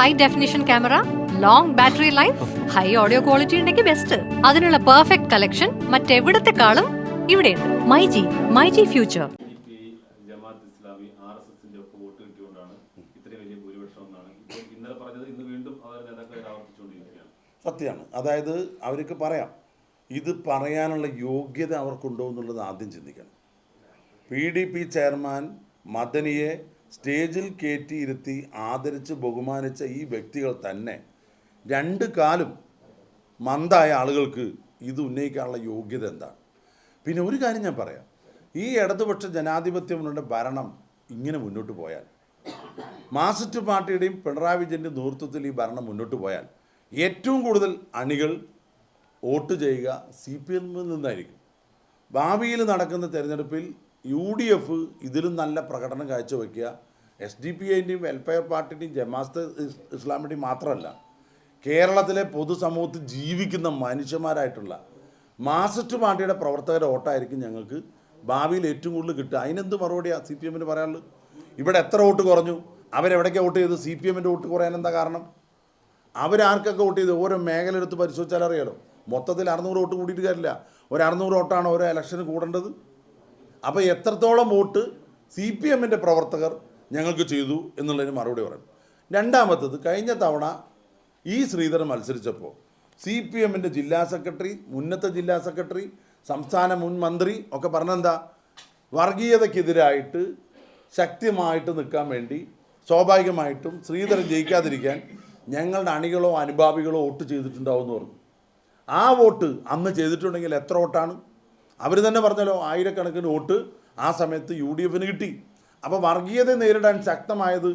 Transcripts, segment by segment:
High definition camera long battery life high audio quality ഉണ്ടെങ്കിൽ best അതിനുള്ള perfect collection മറ്റെവിടത്തെക്കാളും ഇവിടെയുണ്ട്. My G my G future സത്യമാണ്. അതായത് അവർക്ക് പറയാം. ഇത് പറയാനുള്ള യോഗ്യത അവർക്കുണ്ടോ എന്നുള്ളത് ആദ്യം ചിന്തിക്കണം. പി ഡി പി ചെയർമാൻ മദനിയെ സ്റ്റേജിൽ കയറ്റി ഇരുത്തി ആദരിച്ച് ബഹുമാനിച്ച ഈ വ്യക്തികൾ തന്നെ രണ്ട് കാലും മന്ദായ ആളുകൾക്ക് ഇത് ഉന്നയിക്കാനുള്ള യോഗ്യത എന്താണ്? പിന്നെ ഒരു കാര്യം ഞാൻ പറയാം. ഈ ഇടതുപക്ഷ ജനാധിപത്യങ്ങളുടെ ഭരണം ഇങ്ങനെ മുന്നോട്ട് പോയാൽ മാസിസ്റ്റ് പാർട്ടിയുടെയും പിണറായി വിജയന്റെ നേതൃത്വത്തിൽ ഈ ഭരണം മുന്നോട്ട് പോയാൽ ഏറ്റവും കൂടുതൽ അണികൾ വോട്ട് ചെയ്യുക സി പി എമ്മിൽ നിന്നായിരിക്കും. ഭാവിയിൽ നടക്കുന്ന തെരഞ്ഞെടുപ്പിൽ യു ഡി എഫ് ഇതിലും നല്ല പ്രകടനം കാഴ്ചവെക്കുക. എസ് ഡി പി ഐന്റെയും വെൽഫെയർ പാർട്ടിന്റെയും ഇസ് ഇസ്ലാമിന്റെയും മാത്രമല്ല കേരളത്തിലെ പൊതുസമൂഹത്തിൽ ജീവിക്കുന്ന മനുഷ്യന്മാരായിട്ടുള്ള മാർസിസ്റ്റ് പാർട്ടിയുടെ പ്രവർത്തകരുടെ വോട്ടായിരിക്കും ഞങ്ങൾക്ക് ഭാവിയിൽ ഏറ്റവും കൂടുതൽ കിട്ടുക. അതിനെന്ത് മറുപടിയാണ് സി പി എമ്മിന് പറയാനുള്ളത്? ഇവിടെ എത്ര വോട്ട് കുറഞ്ഞു? അവരെവിടേക്കാണ് വോട്ട് ചെയ്തു? സി പി എമ്മിന്റെ വോട്ട് കുറയാൻ എന്താ കാരണം? അവരാർക്കൊക്കെ വോട്ട് ചെയ്ത്? ഓരോ മേഖല എടുത്ത് പരിശോധിച്ചാൽ അറിയാലോ. മൊത്തത്തിൽ അറുന്നൂറ് വോട്ട് കൂടിയിട്ട് കാര്യമില്ല. ഒരു അറുന്നൂറ് വോട്ടാണ് ഓരോ ഇലക്ഷന് കൂടേണ്ടത്. അപ്പോൾ എത്രത്തോളം വോട്ട് സി പി എമ്മിന്റെ പ്രവർത്തകർ ഞങ്ങൾക്ക് ചെയ്തു എന്നുള്ളതിന് മറുപടി പറയും. രണ്ടാമത്തത് കഴിഞ്ഞ തവണ ഈ ശ്രീധരൻ മത്സരിച്ചപ്പോൾ സി പി എമ്മിന്റെ ജില്ലാ സെക്രട്ടറി മുന്നത്തെ ജില്ലാ സെക്രട്ടറി സംസ്ഥാന മുൻ മന്ത്രി ഒക്കെ പറഞ്ഞെന്താ? വർഗീയതയ്ക്കെതിരായിട്ട് ശക്തമായിട്ട് നിൽക്കാൻ വേണ്ടി സ്വാഭാവികമായിട്ടും ശ്രീധരൻ ജയിക്കാതിരിക്കാൻ ഞങ്ങളുടെ അണികളോ അനുഭാവികളോ വോട്ട് ചെയ്തിട്ടുണ്ടാവും എന്ന് പറഞ്ഞു. ആ വോട്ട് അന്ന് ചെയ്തിട്ടുണ്ടെങ്കിൽ എത്ര വോട്ടാണ്? അവർ തന്നെ പറഞ്ഞല്ലോ ആയിരക്കണക്കിന് വോട്ട് ആ സമയത്ത് യു ഡി എഫിന് കിട്ടി. അപ്പോൾ വർഗീയത നേരിടാൻ ശക്തമായത്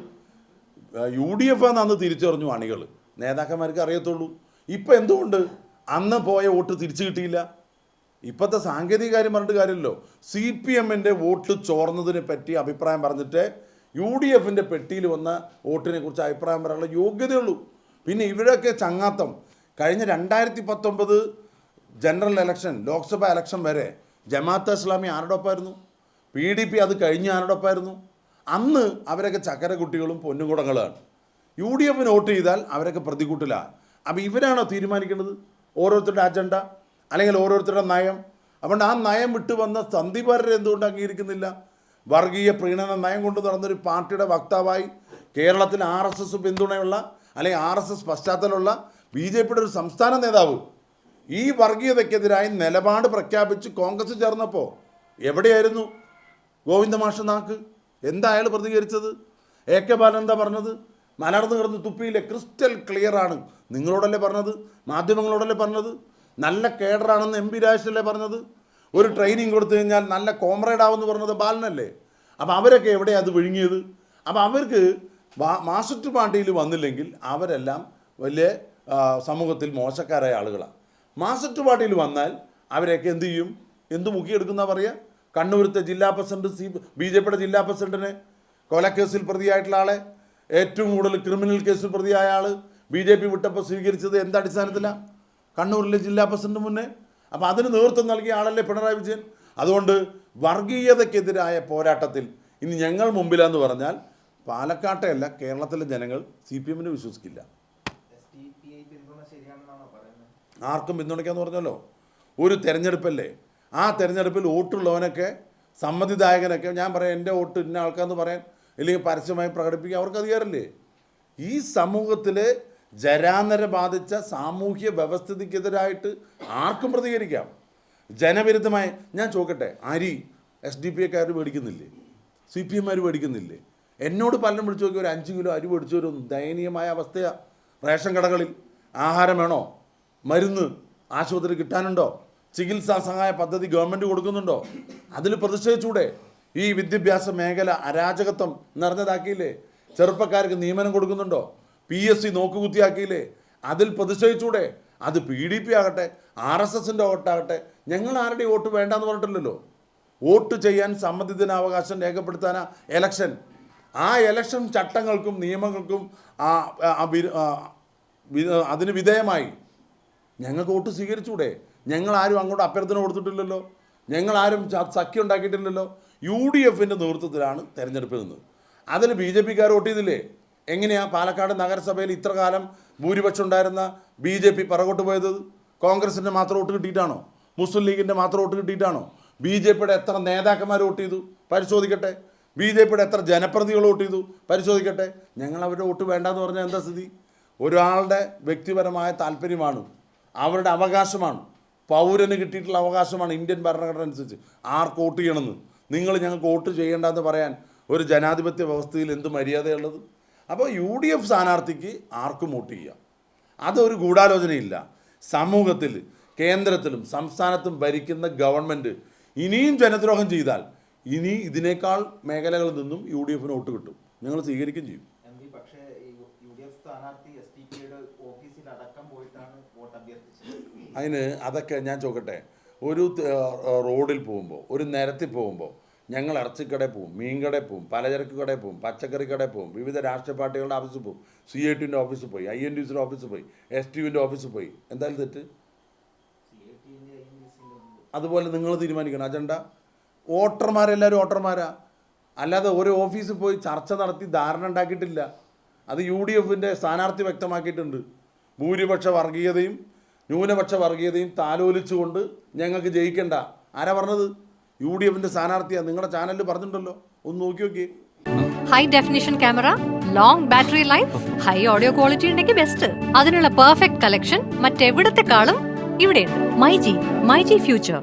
യു ഡി എഫ് എന്നന്ന് തിരിച്ചറിഞ്ഞു അണികൾ. നേതാക്കന്മാർക്ക് അറിയത്തുള്ളൂ. ഇപ്പം എന്തുകൊണ്ട് അന്ന് പോയ വോട്ട് തിരിച്ചു കിട്ടിയില്ല? ഇപ്പോഴത്തെ സാങ്കേതിക കാര്യം പറഞ്ഞിട്ട് കാര്യമല്ലോ സി പി എമ്മിന്റെ വോട്ട് ചോർന്നതിനെ പറ്റി അഭിപ്രായം പറഞ്ഞിട്ട് യു ഡി എഫിന്റെ പെട്ടിയിൽ വന്ന വോട്ടിനെ കുറിച്ച് അഭിപ്രായം പറയാനുള്ള യോഗ്യതയുള്ളൂ. പിന്നെ ഇവരൊക്കെ ചങ്ങാത്തം. കഴിഞ്ഞ രണ്ടായിരത്തി പത്തൊമ്പത് ജനറൽ ഇലക്ഷൻ ലോക്സഭാ ഇലക്ഷൻ വരെ ജമാഅത്ത് ഇസ്ലാമി ആരോടൊപ്പമായിരുന്നു പി ഡി പി അത് കഴിഞ്ഞ് ആരോടൊപ്പമായിരുന്നു അന്ന് അവരൊക്കെ ചക്കര കുട്ടികളും പൊന്നുകുടങ്ങളാണ്. യു ഡി എഫിന് വോട്ട് ചെയ്താൽ അവരൊക്കെ പ്രതികൂട്ടിലാണ് അപ്പോൾ ഇവരാണോ തീരുമാനിക്കേണ്ടത്? ഓരോരുത്തരുടെ അജണ്ട അല്ലെങ്കിൽ ഓരോരുത്തരുടെ നയം? അതുകൊണ്ട് ആ നയം വിട്ടു വന്ന സന്ദീപ് വാര്യർ എന്തുകൊണ്ട് അംഗീകരിക്കുന്നില്ല വർഗീയ പ്രീണന നയം കൊണ്ട് നടന്നൊരു പാർട്ടിയുടെ വക്താവായി കേരളത്തിൽ ആർ എസ് എസ് പിന്തുണയുള്ള അല്ലെങ്കിൽ ആർ എസ് എസ് പശ്ചാത്തലമുള്ള ബി ജെ പിയുടെ ഒരു സംസ്ഥാന നേതാവ് ഈ വർഗീയതയ്ക്കെതിരായി നിലപാട് പ്രഖ്യാപിച്ച് കോൺഗ്രസ് ചേർന്നപ്പോൾ എവിടെയായിരുന്നു ഗോവിന്ദ മാഷ നാക്ക്? എന്താ അയാൾ പ്രതികരിച്ചത്? എ കെ ബാലൻ എന്താ പറഞ്ഞത്? മലർന്നു കിടന്ന് തുപ്പിയിലെ ക്രിസ്റ്റൽ ക്ലിയർ ആണ് നിങ്ങളോടല്ലേ പറഞ്ഞത്? മാധ്യമങ്ങളോടല്ലേ പറഞ്ഞത്? നല്ല കേഡറാണെന്ന് എം പി രാജേഷല്ലേ പറഞ്ഞത്? ഒരു ട്രെയിനിങ് കൊടുത്തു കഴിഞ്ഞാൽ നല്ല കോമ്രേഡ് ആവുമെന്ന് പറഞ്ഞത് ബാലനല്ലേ? അപ്പോൾ അവരൊക്കെ എവിടെയാണ് അത് വിഴുങ്ങിയത്? അപ്പോൾ അവർക്ക് മാസറ്റ് പാർട്ടിയിൽ വന്നില്ലെങ്കിൽ അവരെല്ലാം വലിയ സമൂഹത്തിൽ മോശക്കാരായ ആളുകളാണ് മാർക്സിസ്റ്റ് പാർട്ടിയിൽ വന്നാൽ അവരെയൊക്കെ എന്തു ചെയ്യും? എന്ത് മുക്കിയെടുക്കുന്ന പറയുക? കണ്ണൂരത്തെ ജില്ലാ പ്രസിഡന്റ് സി ബി ജെ പിയുടെ ജില്ലാ പ്രസിഡന്റിനെ കൊലക്കേസിൽ പ്രതിയായിട്ടുള്ള ആളെ ഏറ്റവും കൂടുതൽ ക്രിമിനൽ കേസിൽ പ്രതിയായ ആൾ ബി ജെ പി വിട്ടപ്പോൾ സ്വീകരിച്ചത് എന്താ അടിസ്ഥാനത്തിലാണ് കണ്ണൂരിലെ ജില്ലാ പ്രസിഡന്റ് മുന്നേ. അപ്പോൾ അതിന് നേതൃത്വം നൽകിയ ആളല്ലേ പിണറായി വിജയൻ? അതുകൊണ്ട് വർഗീയതയ്ക്കെതിരായ പോരാട്ടത്തിൽ ഇനി ഞങ്ങൾ മുമ്പിലാന്ന് പറഞ്ഞാൽ പാലക്കാട്ടെ അല്ല കേരളത്തിലെ ജനങ്ങൾ സി പി എമ്മിനെ വിശ്വസിക്കില്ല. ആർക്കും പിന്തുണയ്ക്കാന്ന് പറഞ്ഞല്ലോ. ഒരു തിരഞ്ഞെടുപ്പല്ലേ? ആ തെരഞ്ഞെടുപ്പിൽ വോട്ടുള്ളവനൊക്കെ സമ്മതിദായകനൊക്കെ ഞാൻ പറയാം എന്റെ വോട്ട് ഇന്ന ആൾക്കാന്ന് പറയാൻ അല്ലെങ്കിൽ പരസ്യമായി പ്രകടിപ്പിക്കാൻ അവർക്ക് അധികാരമില്ലേ? ഈ സമൂഹത്തിൽ ജരാനര ബാധിച്ച സാമൂഹ്യ വ്യവസ്ഥിതിക്കെതിരായിട്ട് ആർക്കും പ്രതികരിക്കാം. ജനവിരുദ്ധമായി ഞാൻ ചോക്കട്ടെ അരി എസ് ഡി പി എക്കാർ മേടിക്കുന്നില്ലേ? സി പി എമ്മാർ മേടിക്കുന്നില്ലേ? എന്നോട് പലരും വിളിച്ചു നോക്കി ഒരു അഞ്ച് കിലോ അരി മേടിച്ചു ഒരു ദയനീയമായ അവസ്ഥയാണ് റേഷൻ കടകളിൽ ആഹാരം വേണോ? മരുന്ന് ആശുപത്രി കിട്ടാനുണ്ടോ ചികിത്സാ സഹായ പദ്ധതി ഗവൺമെന്റ് കൊടുക്കുന്നുണ്ടോ അതിൽ പ്രതിഷേധിച്ചൂടെ ഈ വിദ്യാഭ്യാസ മേഖല അരാജകത്വം നിറഞ്ഞതാക്കിയില്ലേ ചെറുപ്പക്കാർക്ക് നിയമനം കൊടുക്കുന്നുണ്ടോ പി എസ് സി നോക്കുകുത്തിയാക്കിയില്ലേ അതിൽ പ്രതിഷേധിച്ചൂടെ അത് പി ഡി പി ആകട്ടെ ആർ എസ് എസിന്റെ വോട്ടാകട്ടെ ഞങ്ങൾ ആരുടെയും വോട്ട് വേണ്ടാന്ന് പറഞ്ഞിട്ടില്ലല്ലോ വോട്ട് ചെയ്യാൻ സമ്മതിദിനാവകാശം രേഖപ്പെടുത്താനാ എലക്ഷൻ ആ എലക്ഷൻ ചട്ടങ്ങൾക്കും നിയമങ്ങൾക്കും അതിന് വിധേയമായി ഞങ്ങൾക്ക് വോട്ട് സ്വീകരിച്ചൂടെ? ഞങ്ങളാരും അങ്ങോട്ട് അഭ്യർത്ഥന കൊടുത്തിട്ടില്ലല്ലോ. ഞങ്ങളാരും സഖ്യം ഉണ്ടാക്കിയിട്ടില്ലല്ലോ. യു ഡി എഫിന്റെ നേതൃത്വത്തിലാണ് തെരഞ്ഞെടുപ്പ് നിന്നത്. അതിൽ ബി ജെ പിക്കാർ വോട്ട് ചെയ്തില്ലേ? എങ്ങനെയാണ് പാലക്കാട് നഗരസഭയിൽ ഇത്ര കാലം ഭൂരിപക്ഷം ഉണ്ടായിരുന്ന ബി ജെ പി പിറകോട്ട് പോയത്? കോൺഗ്രസിന്റെ മാത്രം വോട്ട് കിട്ടിയിട്ടാണോ? മുസ്ലിം ലീഗിന്റെ മാത്രം വോട്ട് കിട്ടിയിട്ടാണോ? ബി ജെ പിയുടെ എത്ര നേതാക്കന്മാർ വോട്ട് ചെയ്തു? പരിശോധിക്കട്ടെ. ബി ജെ പിയുടെ എത്ര ജനപ്രതികൾ വോട്ട് ചെയ്തു? പരിശോധിക്കട്ടെ. ഞങ്ങൾ അവരുടെ വോട്ട് വേണ്ടാന്ന് പറഞ്ഞാൽ എന്താ സ്ഥിതി? ഒരാളുടെ വ്യക്തിപരമായ താല്പര്യമാണ് അവരുടെ അവകാശമാണ്. പൗരന് കിട്ടിയിട്ടുള്ള അവകാശമാണ് ഇന്ത്യൻ ഭരണഘടന അനുസരിച്ച് ആർക്ക് വോട്ട് ചെയ്യണമെന്ന്? നിങ്ങൾ ഞങ്ങൾക്ക് വോട്ട് ചെയ്യേണ്ടെന്ന് പറയാൻ ഒരു ജനാധിപത്യ വ്യവസ്ഥയിൽ എന്ത് മര്യാദയുള്ളത്? അപ്പോൾ യു ഡി എഫ് സ്ഥാനാർത്ഥിക്ക് ആർക്കും വോട്ട് ചെയ്യാം. അതൊരു ഗൂഢാലോചനയില്ല. സമൂഹത്തിൽ കേന്ദ്രത്തിലും സംസ്ഥാനത്തും ഭരിക്കുന്ന ഗവൺമെന്റ് ഇനിയും ജനദ്രോഹം ചെയ്താൽ ഇനി ഇതിനേക്കാൾ മേഖലകളിൽ നിന്നും യു ഡി എഫിന് വോട്ട് കിട്ടും. നിങ്ങൾ സ്വീകരിക്കുകയും ചെയ്യും എം പി പക്ഷേ യു ഡി എഫ് സ്ഥാനാർത്ഥി എസ് ടി പിയുടെ ഓഫീസിൽ അടക്കം പോയിട്ടാണ് വോട്ട് അഭ്യർത്ഥിച്ചത് അതിന് അതൊക്കെ ഞാൻ ചോക്കട്ടെ ഒരു റോഡിൽ പോകുമ്പോൾ ഒരു നിരത്തിൽ പോകുമ്പോൾ ഞങ്ങൾ ഇറച്ചിക്കടയിൽ പോകും മീൻകടയിൽ പോവും പലചരക്ക് കടയിൽ പോവും പച്ചക്കറി കടയിൽ പോവും വിവിധ രാഷ്ട്രീയ പാർട്ടികളുടെ ഓഫീസിൽ പോവും സി ഐ ടിന്റെ ഓഫീസിൽ പോയി ഐ എൻ ഡി സിയുടെ ഓഫീസിൽ പോയി എസ് ടി യുവിന്റെ ഓഫീസിൽ പോയി. എന്തായാലും തെറ്റ്? അതുപോലെ നിങ്ങൾ തീരുമാനിക്കണം. അജണ്ട? വോട്ടർമാരെല്ലാവരും വോട്ടർമാരാ. അല്ലാതെ ഒരു ഓഫീസിൽ പോയി ചർച്ച നടത്തി ധാരണ ഉണ്ടാക്കിയിട്ടില്ല. അത് യു ഡി എഫിന്റെ സ്ഥാനാർത്ഥി വ്യക്തമാക്കിയിട്ടുണ്ട്. ഭൂരിപക്ഷ വർഗീയതയും ന്യൂനപക്ഷ വർഗീയതയും താലോലിച്ചുകൊണ്ട് ഞങ്ങൾക്ക് ജയിക്കണ്ട. ആരാ പറഞ്ഞത്? യു ഡി എഫിന്റെ സ്ഥാനാർത്ഥിയാണ് നിങ്ങളുടെ ചാനലിൽ പറഞ്ഞിട്ടുണ്ടല്ലോ. ഒന്ന് നോക്കി നോക്കി. High definition camera long battery life high audio quality ഉണ്ടെങ്കിൽ ബെസ്റ്റ് അതിനുള്ള പെർഫെക്റ്റ് കളക്ഷൻ മറ്റെവിടത്തെക്കാളും ഇവിടെയുണ്ട്. My G my G future